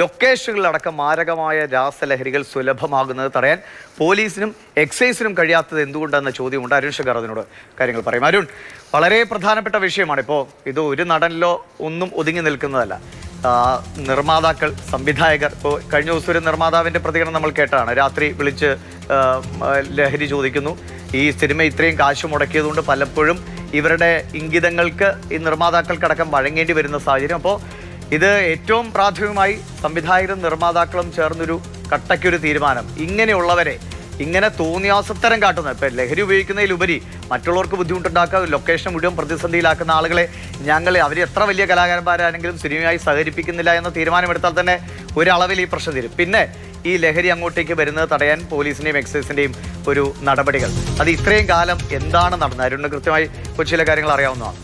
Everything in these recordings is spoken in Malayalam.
ലൊക്കേഷനുകളിലടക്കം മാരകമായ രാസലഹരികൾ സുലഭമാകുന്നത് തടയാൻ പോലീസിനും എക്സൈസിനും കഴിയാത്തത് എന്തുകൊണ്ടെന്ന ചോദ്യമുണ്ട് അരുൺ ശങ്കർ അതിനോട് കാര്യങ്ങൾ പറയും. അരുൺ വളരെ പ്രധാനപ്പെട്ട വിഷയമാണ് ഇപ്പോൾ ഇത് ഒരു നടനിലോ ഒന്നും ഒതുങ്ങി നിൽക്കുന്നതല്ല. നിർമ്മാതാക്കൾ സംവിധായകർ ഇപ്പോൾ കഴിഞ്ഞ ദിവസം ഒരു നിർമ്മാതാവിന്റെ പ്രതികരണം നമ്മൾ കേട്ടതാണ്. രാത്രി വിളിച്ച് ലഹരി ചോദിക്കുന്നു. ഈ സിനിമ ഇത്രയും കാശ് മുടക്കിയതുകൊണ്ട് പലപ്പോഴും ഇവരുടെ ഇംഗിതങ്ങൾക്ക് ഈ നിർമ്മാതാക്കൾക്കടക്കം വഴങ്ങേണ്ടി വരുന്ന സാഹചര്യം. അപ്പോൾ ഇത് ഏറ്റവും പ്രാഥമികമായി സംവിധായകരും നിർമ്മാതാക്കളും ചേർന്നൊരു കട്ടയ്ക്കൊരു തീരുമാനം. ഇങ്ങനെയുള്ളവരെ ഇങ്ങനെ തോന്നിയാസത്തരം കാട്ടുന്നത് ഇപ്പം ലഹരി ഉപയോഗിക്കുന്നതിലുപരി മറ്റുള്ളവർക്ക് ബുദ്ധിമുട്ടുണ്ടാക്കുക ലൊക്കേഷൻ മുഴുവൻ പ്രതിസന്ധിയിലാക്കുന്ന ആളുകളെ ഞങ്ങൾ അവർ എത്ര വലിയ കലാകാരന്മാരാണെങ്കിലും സിനിമയായി സഹകരിപ്പിക്കുന്നില്ല എന്ന തീരുമാനമെടുത്താൽ തന്നെ ഒരളവിൽ ഈ പ്രശ്നം തീരും. പിന്നെ ഈ ലഹരി അങ്ങോട്ടേക്ക് വരുന്നത് തടയാൻ പോലീസിന്റെയും എക്സൈസിന്റെയും ഒരു നടപടികൾ. അത് ഇത്രയും കാലം എന്താണ് നടന്നത്? അരുണ് കൃത്യമായി കൊച്ചിയിലെ കാര്യങ്ങൾ അറിയാവുന്നതാണ്.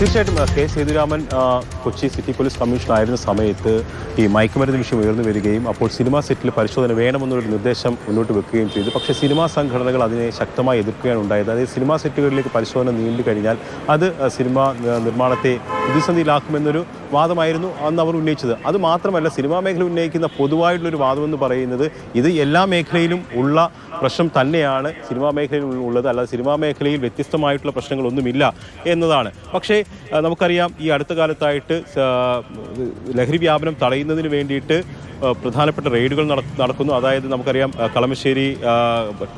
തീർച്ചയായിട്ടും K Sethuraman Kochi city police commission ആയിരുന്ന സമയത്ത് ഈ മയക്കുമരുന്ന് വിഷയം ഉയർന്നു വരികയും അപ്പോൾ സിനിമാ സെറ്റിൽ പരിശോധന വേണമെന്നൊരു നിർദ്ദേശം മുന്നോട്ട് വെക്കുകയും ചെയ്തു. പക്ഷേ സിനിമാ സംഘടനകൾ അതിനെ ശക്തമായി എതിർക്കുകയാണ് ഉണ്ടായത്. അതായത് സിനിമാ സെറ്റുകളിലേക്ക് പരിശോധന നീണ്ടു കഴിഞ്ഞാൽ അത് സിനിമാ നിർമ്മാണത്തെ പ്രതിസന്ധിയിലാക്കുമെന്നൊരു വാദമായിരുന്നു അന്ന് അവർ ഉന്നയിച്ചത്. അത് മാത്രമല്ല സിനിമാ മേഖല ഉന്നയിക്കുന്ന പൊതുവായിട്ടുള്ളൊരു വാദമെന്ന് പറയുന്നത് ഇത് എല്ലാ മേഖലയിലും ഉള്ള പ്രശ്നം തന്നെയാണ്. സിനിമാ മേഖലയിൽ ഉള്ളത്. അല്ലാതെ സിനിമാ മേഖലയിൽ വ്യത്യസ്തമായിട്ടുള്ള പ്രശ്നങ്ങളൊന്നുമില്ല എന്നതാണ്. പക്ഷേ നമുക്കറിയാം ഈ അടുത്ത കാലത്തായിട്ട് ലഹരി വ്യാപനം തടയുന്നതിന് വേണ്ടിയിട്ട് പ്രധാനപ്പെട്ട റെയ്ഡുകൾ നടക്കുന്നു. അതായത് നമുക്കറിയാം കളമശ്ശേരി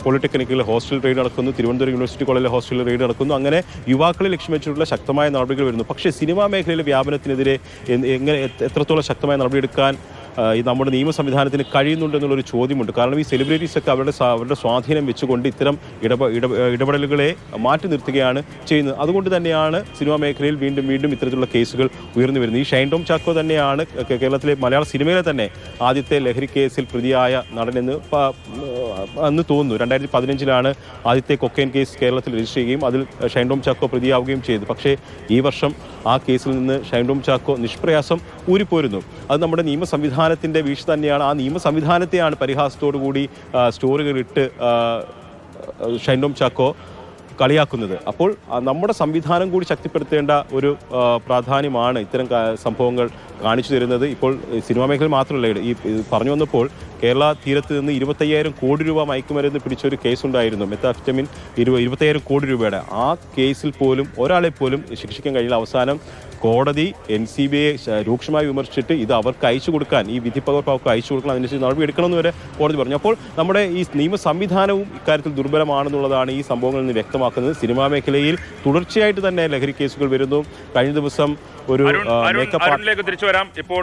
പോളിടെക്നിക്കിൽ ഹോസ്റ്റൽ റെയ്ഡ് നടക്കുന്നു. തിരുവനന്തപുരം യൂണിവേഴ്സിറ്റി കോളേജിലെ ഹോസ്റ്റലിൽ റെയ്ഡ് നടക്കുന്നു. അങ്ങനെ യുവാക്കളെ ലക്ഷ്യം ശക്തമായ നടപടികൾ വരുന്നു. പക്ഷേ സിനിമാ മേഖലയിലെ വ്യാപനത്തിനെതിരെ എങ്ങനെ എത്രത്തോളം ശക്തമായ നടപടിയെടുക്കാൻ ഈ നമ്മുടെ നിയമ സംവിധാനത്തിന് കഴിയുന്നുണ്ട് എന്നുള്ളൊരു ചോദ്യമുണ്ട്. കാരണം ഈ സെലിബ്രിറ്റീസ് ഒക്കെ അവരുടെ അവരുടെ സ്വാധീനം വെച്ചുകൊണ്ട് ഇത്തരം ഇടപ ഇട- ഇടപെടലുകളെ മാറ്റി നിർത്തുകയാണ് ചെയ്യുന്നത്. അതുകൊണ്ട് തന്നെയാണ് സിനിമാ മേഖലയിൽ വീണ്ടും വീണ്ടും ഇത്തരത്തിലുള്ള കേസുകൾ ഉയർന്നു വരുന്നത്. ഈ ഷൈൻ ടോം ചാക്കോ തന്നെയാണ് കേരളത്തിലെ മലയാള സിനിമയിലെ തന്നെ ആദ്യത്തെ ലഹരി കേസിൽ പ്രതിയായ നടനെന്ന് അന്ന് തോന്നുന്നു. രണ്ടായിരത്തി പതിനഞ്ചിലാണ് ആദ്യത്തെ കൊക്കൈൻ കേസ് കേരളത്തിൽ രജിസ്റ്റർ ചെയ്യുകയും അതിൽ ഷൈൻഡോം ചാക്കോ പ്രതിയാവുകയും ചെയ്തു. പക്ഷേ ഈ വർഷം ആ കേസിൽ നിന്ന് ഷൈൻഡോം ചാക്കോ നിഷ്പ്രയാസം ഊരിപ്പോരുന്നു. അത് നമ്മുടെ നിയമ സംവിധാനത്തിന്റെ വീഴ്ച തന്നെയാണ്. ആ നിയമ സംവിധാനത്തെയാണ് പരിഹാസത്തോടു കൂടി ഇട്ട് ആ, ചാക്കോ കളിയാക്കുന്നത്. അപ്പോൾ നമ്മുടെ സംവിധാനം കൂടി ശക്തിപ്പെടുത്തേണ്ട ഒരു പ്രാധാന്യമാണ് ഇത്തരം സംഭവങ്ങൾ കാണിച്ചു തരുന്നത്. ഇപ്പോൾ സിനിമാ മേഖല മാത്രമല്ല ഈ പറഞ്ഞു വന്നപ്പോൾ കേരള തീരത്ത് നിന്ന് ഇരുപത്തയ്യായിരം കോടി രൂപ മയക്കുമരുന്ന് പിടിച്ച ഒരു കേസുണ്ടായിരുന്നു. മെത്താഫിറ്റമിൻ ഇരുപ ഇരുപത്തയ്യായിരം കോടി രൂപയുടെ. ആ കേസിൽ പോലും ഒരാളെ പോലും ശിക്ഷിക്കാൻ കഴിയില്ല. അവസാനം കോടതി എൻ സി ബി ഐ രൂക്ഷമായി വിമർശിച്ചിട്ട് ഇത് അവർക്ക് അയച്ചു കൊടുക്കാൻ ഈ വിധി അവർക്ക് അയച്ചു കൊടുക്കണം അതിനനുസരിച്ച് നടപടി എടുക്കണമെന്ന് വരെ കോടതി പറഞ്ഞു. അപ്പോൾ നമ്മുടെ ഈ നിയമ സംവിധാനവും ഇക്കാര്യത്തിൽ ദുർബലമാണെന്നുള്ളതാണ് ഈ സംഭവങ്ങളിൽ നിന്ന് വ്യക്തമാക്കുന്നത്. സിനിമാ മേഖലയിൽ തുടർച്ചയായിട്ട് തന്നെ ലഹരി കേസുകൾ വരുന്നു. കഴിഞ്ഞ ദിവസം ഒരു മേക്കപ്പ് തിരിച്ചു വരാം. ഇപ്പോൾ